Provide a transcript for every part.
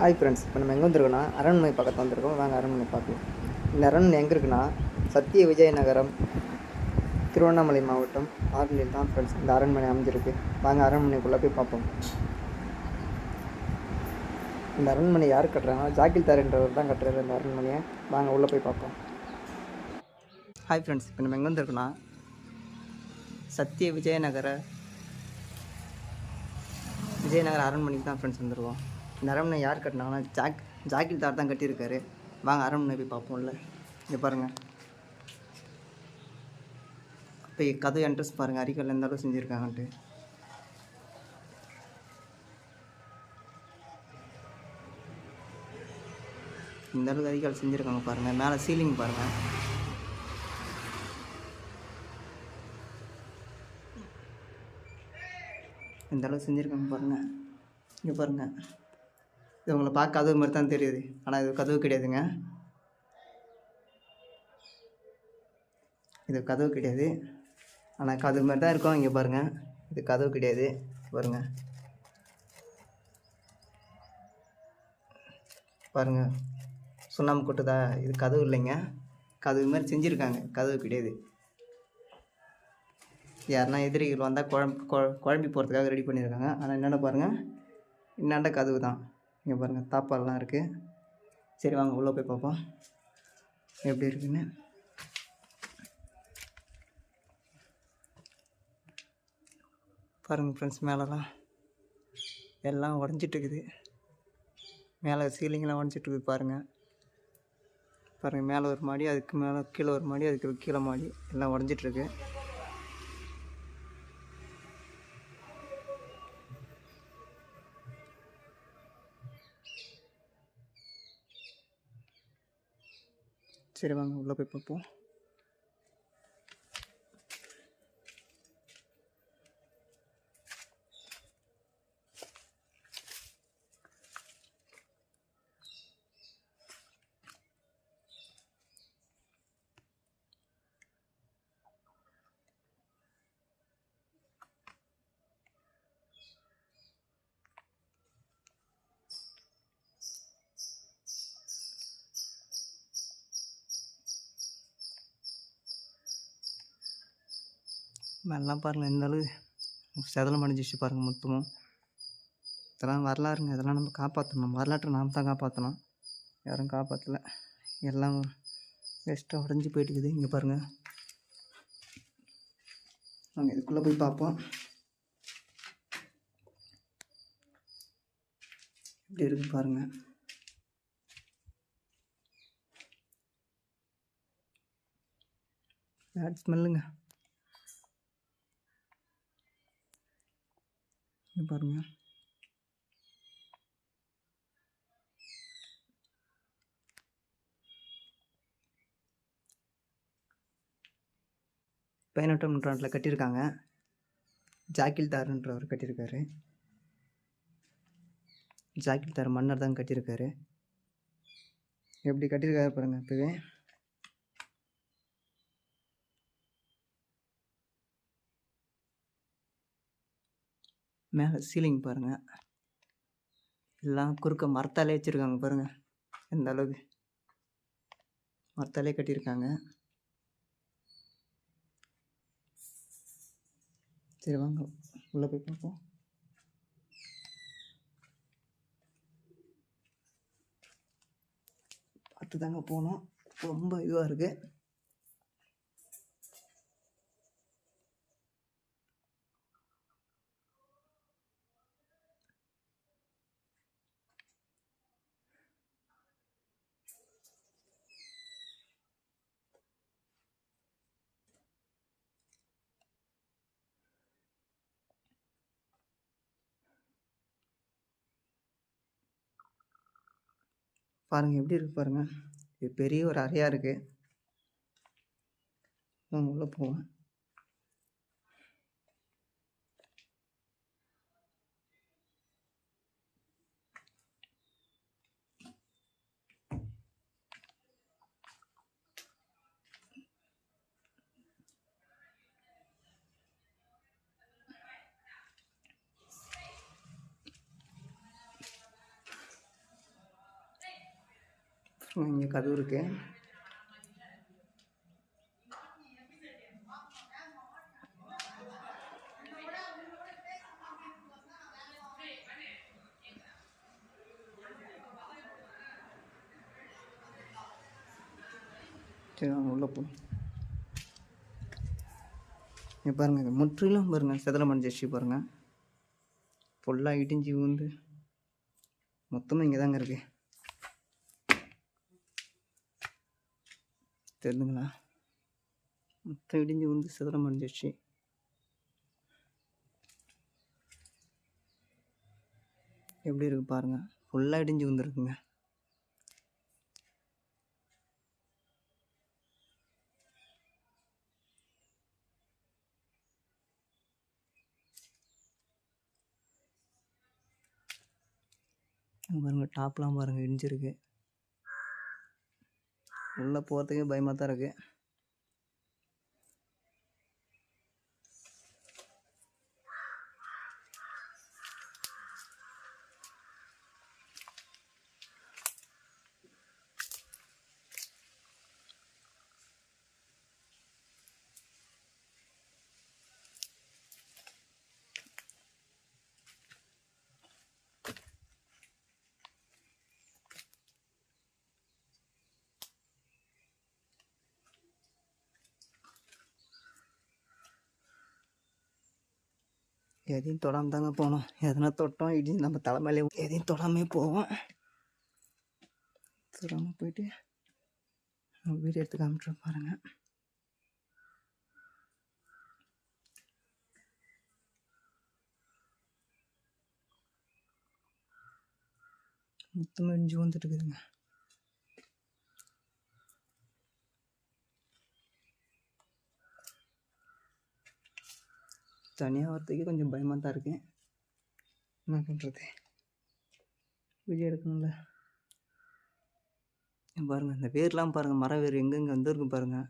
Hi friends இப்போ நம்ம எங்கே வந்திருக்கோன்னா அரண்மனை பக்கத்தில் வந்திருக்கோம். வாங்க அரண்மனை பார்க்கலாம். இந்த அரண்மனை எங்கே இருக்குன்னா சத்திய விஜயநகரம் திருவண்ணாமலை மாவட்டம் ஆரணியில் தான் ஃப்ரெண்ட்ஸ் இந்த அரண்மனை அமைஞ்சிருக்கு. வாங்க அரண்மனைக்குள்ளே போய் பார்ப்போம். இந்த அரண்மனை யார் கட்டுறாங்கன்னா ஜாக்கில் தார்ன்றவர் தான் கட்டுறாரு இந்த அரண்மனையை. வாங்க உள்ளே போய் பார்ப்போம். ஹாய் ஃப்ரெண்ட்ஸ் இப்போ நம்ம எங்கே வந்திருக்கோன்னா சத்திய விஜயநகர விஜயநகர அரண்மனைக்கு தான் ஃப்ரெண்ட்ஸ் வந்துருவோம் இந்த அரண்மனை யார் கட்டினாங்கன்னா ஜாக் ஜாக்கில் தார் தான் கட்டியிருக்காரு. வாங்க அரண்மனை போய் பார்ப்போம்ல. இங்கே பாருங்கள் அப்போ கதவு என்ட்ரஸ் பாருங்கள் அரிக்கல் எந்த அளவு செஞ்சுருக்காங்கன்ட்டு. இந்த அளவுக்கு அரிக்கல் செஞ்சுருக்காங்க பாருங்கள் மேலே சீலிங் பாருங்கள் இந்த அளவு செஞ்சுருக்காங்க பாருங்கள் இங்கே பாருங்கள் இது உங்களை பார்க்க கதவு மாதிரி தான் தெரியுது. ஆனால் இது கதவு கிடையாதுங்க. இது கதவு கிடையாது. ஆனால் கதவு மாதிரி தான் இருக்கும். இங்கே பாருங்கள் இது கதவு கிடையாது. பாருங்கள் பாருங்கள் சுண்ணாம்பு கொட்டுதா? இது கதவு இல்லைங்க. கதவு மாதிரி செஞ்சுருக்காங்க. கதவு கிடையாது. யாருன்னா எதிரிகள் வந்தால் குழம்பு குழம்பி போகிறதுக்காக ரெடி பண்ணியிருக்காங்க ஆனால் என்னென்ன பாருங்கள் இன்னாண்ட கதவு தான். இங்கே பாருங்கள் தாப்பாலெலாம் இருக்குது சரி வாங்க உள்ளே போய் பார்ப்போம். எப்படி இருக்குன்னு. பாருங்கள் ஃப்ரெண்ட்ஸ் மேலெலாம் எல்லாம் உடஞ்சிட்டு இருக்குது மேலே சீலிங்லாம் உடஞ்சிட்டு இருக்குது பாருங்கள் பாருங்கள் மேலே ஒரு மாடி அதுக்கு மேலே கீழே ஒரு மாடி அதுக்கு கீழே மாடி எல்லாம் உடஞ்சிட்ருக்கு. சரி வாங்க உள்ளே போய் பார்ப்போம். மேலாம் பாருங்கள் இருந்தாலும் அளவு செதலம் அடைஞ்சிச்சு பாருங்கள் மொத்தமும். இதெல்லாம் வரலாறுங்க இதெல்லாம் நம்ம காப்பாற்றணும் வரலாற்றை நாம் தான் காப்பாற்றணும் யாரும் காப்பாற்றல எல்லாம் வேஸ்ட்டாக உடஞ்சி போயிட்டு இருக்குது இங்கே பாருங்கள் நாங்கள் இதுக்குள்ளே போய் பார்ப்போம். எப்படி இருக்கு பாருங்கள் பேட் ஸ்மெல்லுங்க இது பாருங்க பதினெட்டாம் நூற்றாண்டில் கட்டியிருக்காங்க. ஜாக்கில் தார்ன்றவர் கட்டியிருக்காரு. ஜாக்கில் தார் மன்னர் தான் கட்டியிருக்காரு. எப்படி கட்டியிருக்காரு பாருங்கள் இப்போவே. மேலே சீலிங் பாருங்கள் எல்லாம் குறுக்க மரத்தாலே வச்சுருக்காங்க பாருங்கள் எந்த அளவுக்கு? மரத்தாலே கட்டியிருக்காங்க. சரி வாங்க. உள்ளே போய் பார்ப்போம். பார்த்து தாங்க போனோம் ரொம்ப இதுவாக இருக்குது பாருங்கள் எப்படி இருக்கு பாருங்கள் இது பெரிய ஒரு அறையாக இருக்குது வாங்க உள்ளே போவேன் இங்கே கதவு இருக்கு. சரி வாங்க உள்ளே போ. இங்கே பாருங்கள் முற்றிலும் பாருங்கள் செதலமன் அடிச்சிச்சு பாருங்கள் ஃபுல்லாக இடிஞ்சு வந்து மொத்தமாக இங்கே தாங்க இருக்குது தெரியுதுங்களா மொத்தம் இடிஞ்சு வந்து சிதறம் அடைஞ்சிடுச்சு எப்படி இருக்கு பாருங்க. ஃபுல்லாக இடிஞ்சு வந்துருக்குங்க பாருங்கள் பாருங்க டாப்லாம் பாருங்க இடிஞ்சிருக்கு. உள்ளே போகிறதுக்கே பயமாக தான் இருக்குது எதையும் தொடாமல் தாங்க போனோம் எதனா தொட்டோம் இடி நம்ம தலைமையிலே எதையும் தொடாமே போவோம். தொடாமல் போயிட்டு வீடு எடுத்து காமிட்டு பாருங்க. மொத்தமாக இடிஞ்சு வந்துட்டு இருக்குதுங்க. தனியாக வரத்துக்கே கொஞ்சம் பயமாக தான் இருக்குது என்ன பண்ணுறது வீடியோ எடுக்கணும்ல. பாருங்கள் இந்த வேர்லாம் பாருங்கள் மர வேர் எங்கெங்கே வந்துருக்கு பாருங்கள்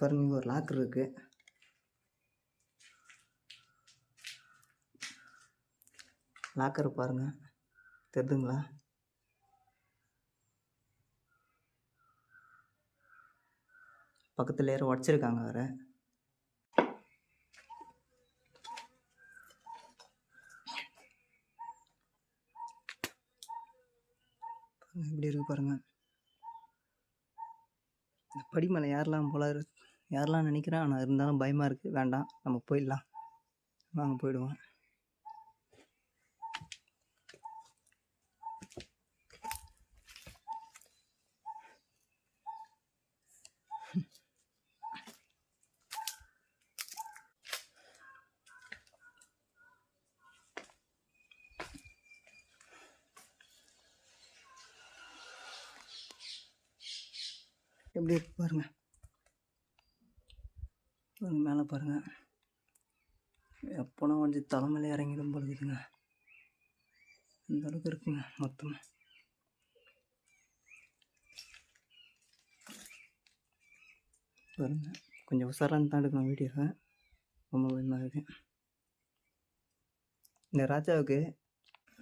பாருங்க இங்கே ஒரு லாக்கர் இருக்கு. லாக்கர் பாருங்கள் தெரியுதுங்களா பக்கத்தில் யாரும் உடச்சிருக்காங்க வேறு. பாருங்க, இப்படி இருக்கு பாருங்கள் இந்த படிமலை யாரெல்லாம் போல யாரெல்லாம் நினைக்கிறேன் ஆனால் இருந்தாலும் பயமாக இருக்குது வேண்டாம் நம்ம போயிடலாம். வாங்க போயிடுவோம். எப்படி இருக்கு பாருங்கள் பாருங்க மேலே பாருங்கள் எப்போனா வந்து தலைமையில் இறங்கிடும் போல இருக்குங்க இந்த அளவுக்கு இருக்குங்க மொத்தமாக பாருங்கள் கொஞ்சம் உசாராக தான் எடுக்கணும் வீடியோவை ரொம்ப பயமாக இருக்கு. இந்த ராஜாவுக்கு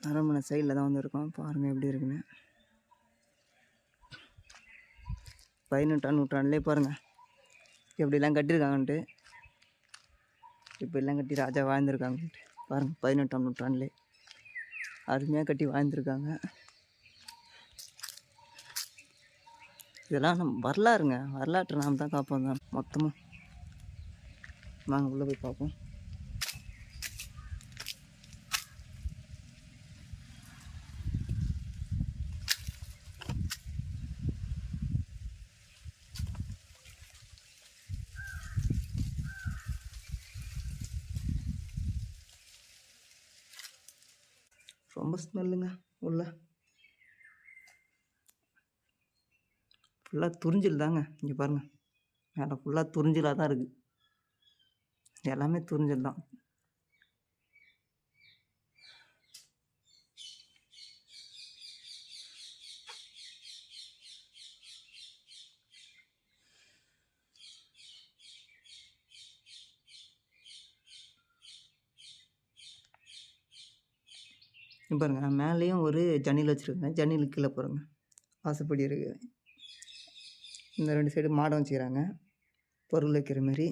அரண்மனை சைடில் தான் வந்து இருக்கோம் பாருங்கள் எப்படி இருக்குன்னு. பதினெட்டாம் நூற்றாண்டுலேயே பாருங்கள் எப்படிலாம் கட்டியிருக்காங்கன்ட்டு. இப்படிலாம் கட்டி ராஜா வாழ்ந்துருக்காங்கன்ட்டு. பாருங்கள் பதினெட்டாம் நூற்றாண்டுலே. அருமையாக கட்டி வாழ்ந்துருக்காங்க. இதெல்லாம் நம்ம வரலாறுங்க. வரலாற்றை நாம் தான் காப்போம் தான். மொத்தமாக நாங்கள் உள்ளே போய் பார்ப்போம். ரொம்ப ஸ்மெல்லுங்க உள்ள. ஃபுல்லாக துரிஞ்சில் தாங்க இங்கே பாருங்கள் மேலே ஃபுல்லாக துறிஞ்சிலாக தான் இருக்குது எல்லாமே துறிஞ்சல் தான். பாருங்கள் பாருங்க மேலேயும் ஒரு ஜன்னல் வச்சுருக்கேன் ஜன்னலுக்கு கீழே போகிறேங்க வாசப்படி இருக்குது. இந்த ரெண்டு சைடு மாடம் வச்சுக்கிறாங்க. பொருள் வைக்கிற மாதிரி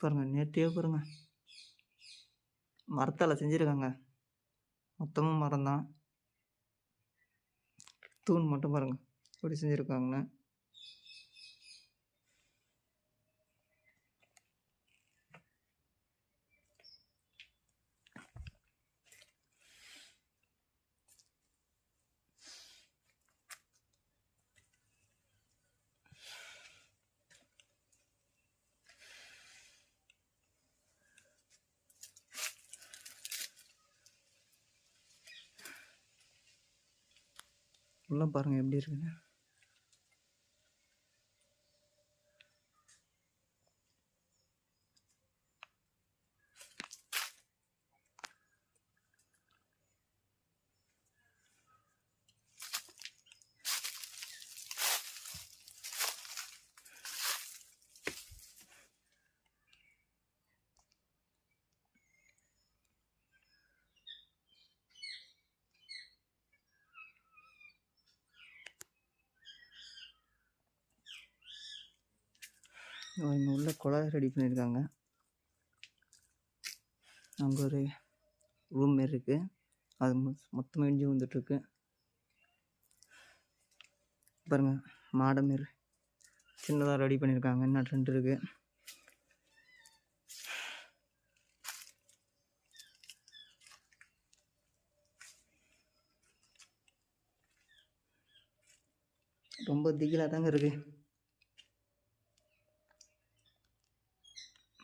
பாருங்க நேர்த்தியாக பாருங்க. மரத்தால் செஞ்சுருக்காங்க. மொத்தமும் மரம் தான் தூண் மட்டும் பாருங்க. எப்படி செஞ்சுருக்காங்கன்னு உள்ள பாருங்க எப்படி இருக்குன்னு இங்கே உள்ள குழாய் ரெடி பண்ணியிருக்காங்க. அங்கே ஒரு ரூம் மாரி இருக்குது அது மொத்தமாக இடிஞ்சு வந்துட்டுருக்கு பாருங்க மாடை மாரி சின்னதாக ரெடி பண்ணியிருக்காங்க. என்ன ட்ரெண்ட் இருக்குது ரொம்ப திகிலாக தாங்க இருக்குது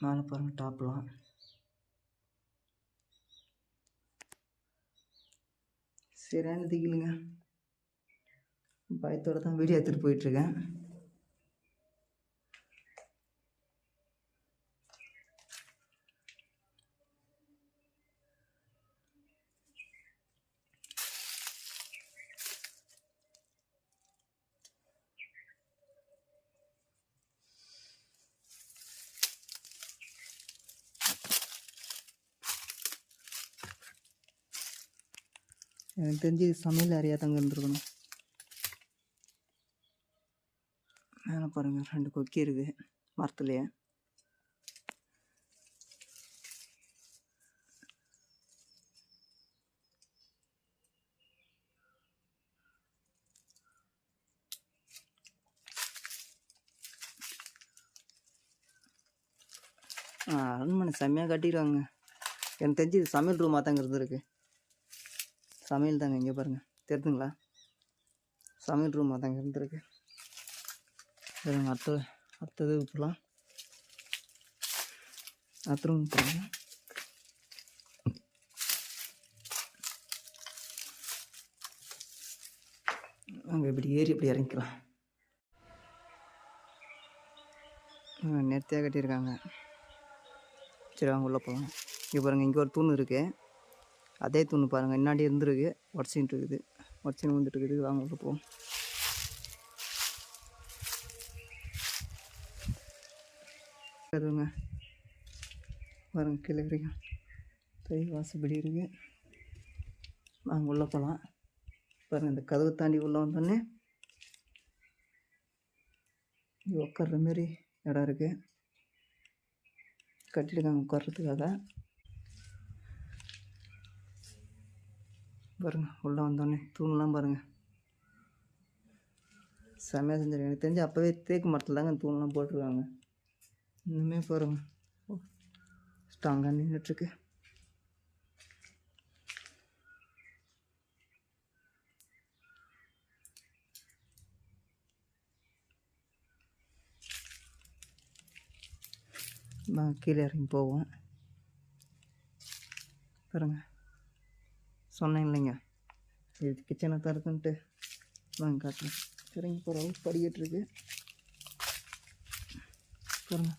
மேலே பாருங்கள் டாப்லாம் சரியான திகிலுங்க பயத்தோட தான் வீடியோ எடுத்துகிட்டு போயிட்டுருக்கேன் எனக்கு தெரிஞ்சு சமையல் அறையாக தாங்க இருந்துருக்கணும். மேலே பாருங்கள் ரெண்டு கொக்கி இருக்குது மரத்துலையே அரண்மனை செம்மையாக கட்டிடுவாங்க எனக்கு தெரிஞ்சு இது சமையல் ரூமாக தாங்க இருந்திருக்கு. சமையல் தாங்க இங்கே பாருங்கள் தெரியுதுங்களா சமையல் ரூமாக தாங்க இருந்திருக்கு. சரிங்க அடுத்த அடுத்தது போகலாம் அடுத்த ரூம் போகலாம் அங்கே இப்படி ஏறி இப்படி இறங்கிக்கலாம். நேர்த்தியாக கட்டியிருக்காங்க. சரி அவங்க உள்ளே போகலாம் இங்கே பாருங்கள் இங்கே ஒரு தூண் இருக்குது அதே துணு பாருங்கள் இன்னாடி இருந்திருக்கு. உடச்சிட்டு இருக்குது உடச்சின்னு வந்துட்டு இருக்குது வாங்க உள்ள போவோம். வருங்க பாருங்க கீழே வரைக்கும் தை வாசப்படி இருக்குது வாங்க உள்ளே போகலாம் பாருங்கள் இந்த கதவு தாண்டி உள்ளே வந்தோடனே உட்கார்ற மாரி இடம் இருக்குது கட்டியிருக்காங்க உட்கார்றதுக்காக. பாருங்கள் உள்ளே வந்தோடனே தூண்லாம் பாருங்கள் செம்மையாக செஞ்சிருக்காங்க. எனக்கு தெரிஞ்சு அப்போவே தேக்கு மரத்தில் தாங்க தூண்லாம் போட்டிருக்காங்க. இன்னுமே பாருங்க. ஸ்ட்ராங்காக நின்றுட்டுருக்கு வாங்க கீழே இறங்கி போவோம். பாருங்கள் சொன்னேன் இல்லைங்க. இது கிச்சனை தான் இருக்குன்ட்டு வாங்க காட்டுறேன். சரிங்க போகிற அளவுக்கு படிக்கட்டு பாருங்க.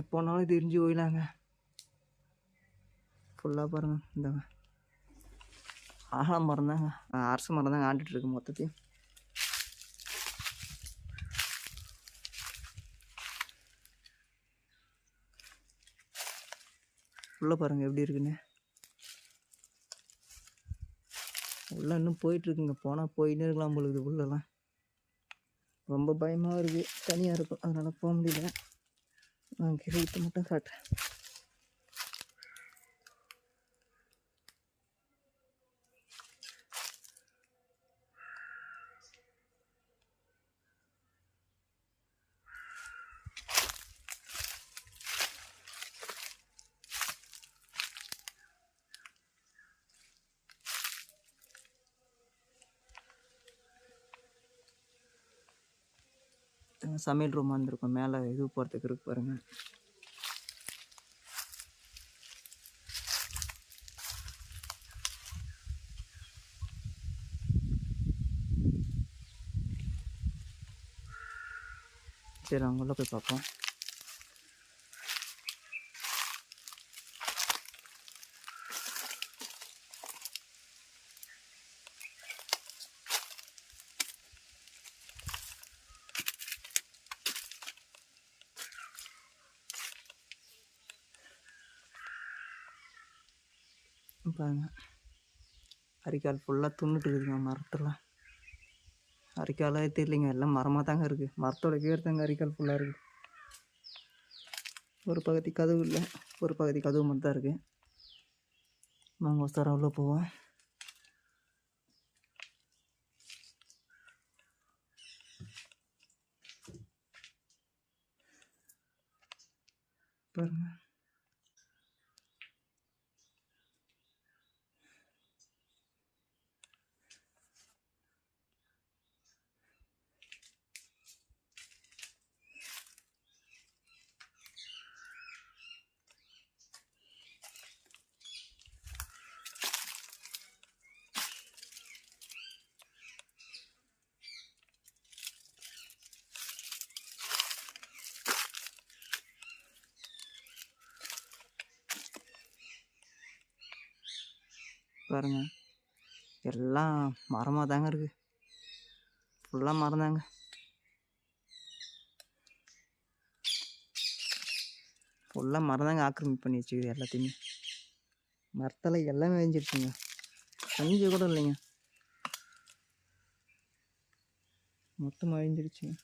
எப்போனாலும் தெரிஞ்சு போயிடலாங்க. ஃபுல்லாக பாருங்கள் இந்தாங்க. ஆஹா மரம் தாங்க அரசு மரம் தாங்க ஆண்டுட்டு இருக்கு மொத்தத்தையும். உள்ளே பாருங்கள் எப்படி இருக்குன்னு. உள்ளே இன்னும் போயிட்டுருக்குங்க. போனால் போயின்னே இருக்கலாம் பொழுது உள்ளெல்லாம். ரொம்ப பயமாக இருக்குது தனியாக இருக்கும். அதனால் போக முடியல. நான் கிரகத்தை மட்டும் காட்டுறேன். பசங்க சமையல் ரூம் வந்திருக்கோம். மேலே இது போகிறதுக்கு இருக்கு பாருங்கள் சரி அவங்க போய் பார்ப்போம். பாருங்க. அரிக்கால் ஃபுல்லாக துண்ணுட்டு இருக்குதுங்க மரத்தெல்லாம் அரிக்காலே தெரியலைங்க எல்லாம் மரமாக தாங்க இருக்குது மரத்தோட கீழே தாங்க அரிக்கால் ஃபுல்லாக இருக்குது ஒரு பகுதி கதவு இல்லை ஒரு பகுதி கதவு மட்டும் தான் இருக்குது நாங்கள் ஒசரம் உள்ள போவோம் பாருங்க பாருங்க. எல்லாம் மரமாக தாங்க இருக்குது ஃபுல்லாக மரம் தாங்க. ஃபுல்லாக மரம் தாங்க ஆக்கிரமிப்பு பண்ணி வச்சுக்குது எல்லாத்தையுமே. மரத்தில் எல்லாமே வெஞ்சிருச்சுங்க கொஞ்சம் கூட இல்லைங்க. மொத்தமாக அழிஞ்சிருச்சுங்க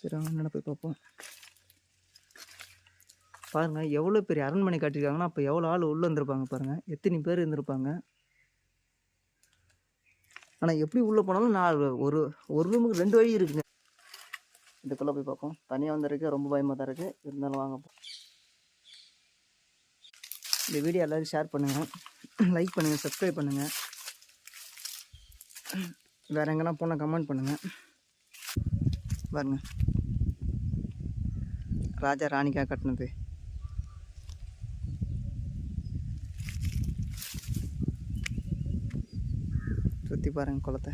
சரி அவங்க போய் பார்ப்போம். பாருங்க எவ்வளோ பெரிய அரண்மனை காட்டியிருக்காங்கன்னா அப்போ எவ்வளோ ஆள் உள்ளே வந்திருப்பாங்க பாருங்கள் எத்தனை பேர் இருந்திருப்பாங்க? ஆனால் எப்படி உள்ளே போனாலும் நான் ஒரு ஒரு ரூமுக்கு ரெண்டு வழி இருக்குங்க. இதுக்குள்ளே போய் பார்ப்போம். தனியாக வந்திருக்கு ரொம்ப பயமாக தான் இருக்குது இருந்தாலும் வாங்க இந்த வீடியோ எல்லோரும் ஷேர் பண்ணுங்கள் லைக் பண்ணுங்கள் சப்ஸ்கிரைப் பண்ணுங்கள் வேறு எங்கன்னா போனால் கமெண்ட் பண்ணுங்கள் பாருங்க. ராஜா ராணிக்காக கட்டினது. ती बारंग कोलता